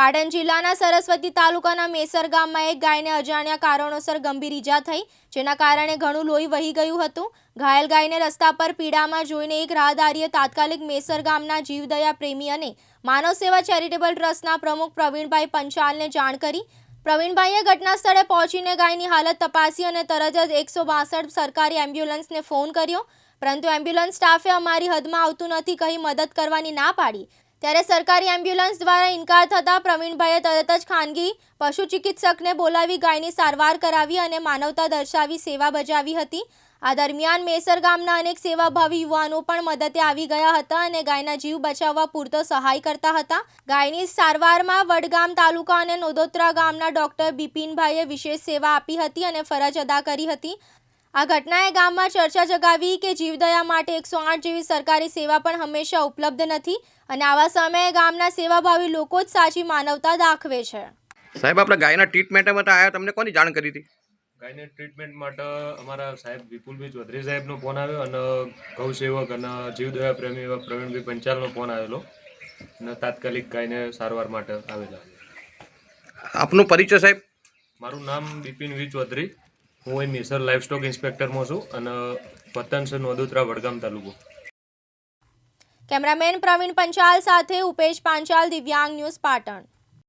પાટણ જિલ્લાના સરસ્વતી તાલુકાના મેસર ગામમાં એક ગાયને અજાણ્યા કારણોસર ગંભીર ઈજા થઈ, જેના કારણે ઘણું લોહી વહી ગયું હતું. ઘાયલ ગાયને રસ્તા પર પીડામાં જોઈને એક રાહદારીએ તાત્કાલિક મેસર ગામના જીવદયા પ્રેમી અને માનવ સેવા ચેરિટેબલ ટ્રસ્ટના પ્રમુખ પ્રવીણભાઈ પંચાલને જાણ કરી. પ્રવીણભાઈએ ઘટના સ્થળે પહોંચીને ગાયની હાલત તપાસી અને તરત જ એકસો બાસઠ સરકારી એમ્બ્યુલન્સને ફોન કર્યો. પરંતુ એમ્બ્યુલન્સ સ્ટાફે અમારી હદમાં આવતું નથી, કહી મદદ કરવાની ના પાડી. ત્યારે સરકારી એમ્બ્યુલન્સ દ્વારા ઇનકાર થતાં પ્રવીણભાઈએ તરત જ ખાનગી પશુ ચિકિત્સકને બોલાવી ગાયની સારવાર કરાવી અને માનવતા દર્શાવી સેવા બજાવી હતી. આ દરમિયાન મેસર ગામના અનેક સેવાભાવી યુવાનો પણ મદદે આવી ગયા હતા અને ગાયના જીવ બચાવવા પૂરતો સહાય કરતા હતા. ગાયની સારવારમાં વડગામ તાલુકા અને નોદોત્રા ગામના ડોક્ટર બિપિનભાઈએ વિશેષ સેવા આપી હતી અને ફરજ અદા કરી હતી. આ ઘટનાએ ગામમાં ચર્ચા જગાવી કે જીવદયા માટે એકસો આઠ જેવી સરકારી સેવા પણ હંમેશા ઉપલબ્ધ નથી અને આવા સમયે ગામના સેવાભાવી લોકો જ સાચી માનવતા દાખવે છે. સાહેબ આપણે ગાયના ટ્રીટમેન્ટ માટે આવ્યા તમને કોની જાણ કરી હતી? ગાયને ટ્રીટમેન્ટ માટે અમારા સાહેબ વિપુલભાઈ ચૌધરી સાહેબનો ફોન આવ્યો અને ગૌસેવક અને જીવદયા પ્રેમી એવા પ્રવીણભાઈ પંચાલનો ફોન આવેલો અને તાત્કાલિક ગાયને સારવાર માટે આવેલા. આપનો પરિચય સાહેબ? મારું નામ બિપિન વી ચૌધરી. હું અહીં મેસર લાઇફસ્ટોક ઇન્સ્પેક્ટરમાં છું અને પતન છે નોદોત્રા વડગામ તાલુકો. કેમેરામેન પ્રવીણ પંચાલ સાથે ઉપેશ પાંચાલ, દિવ્યાંગ ન્યૂઝ પાટણ.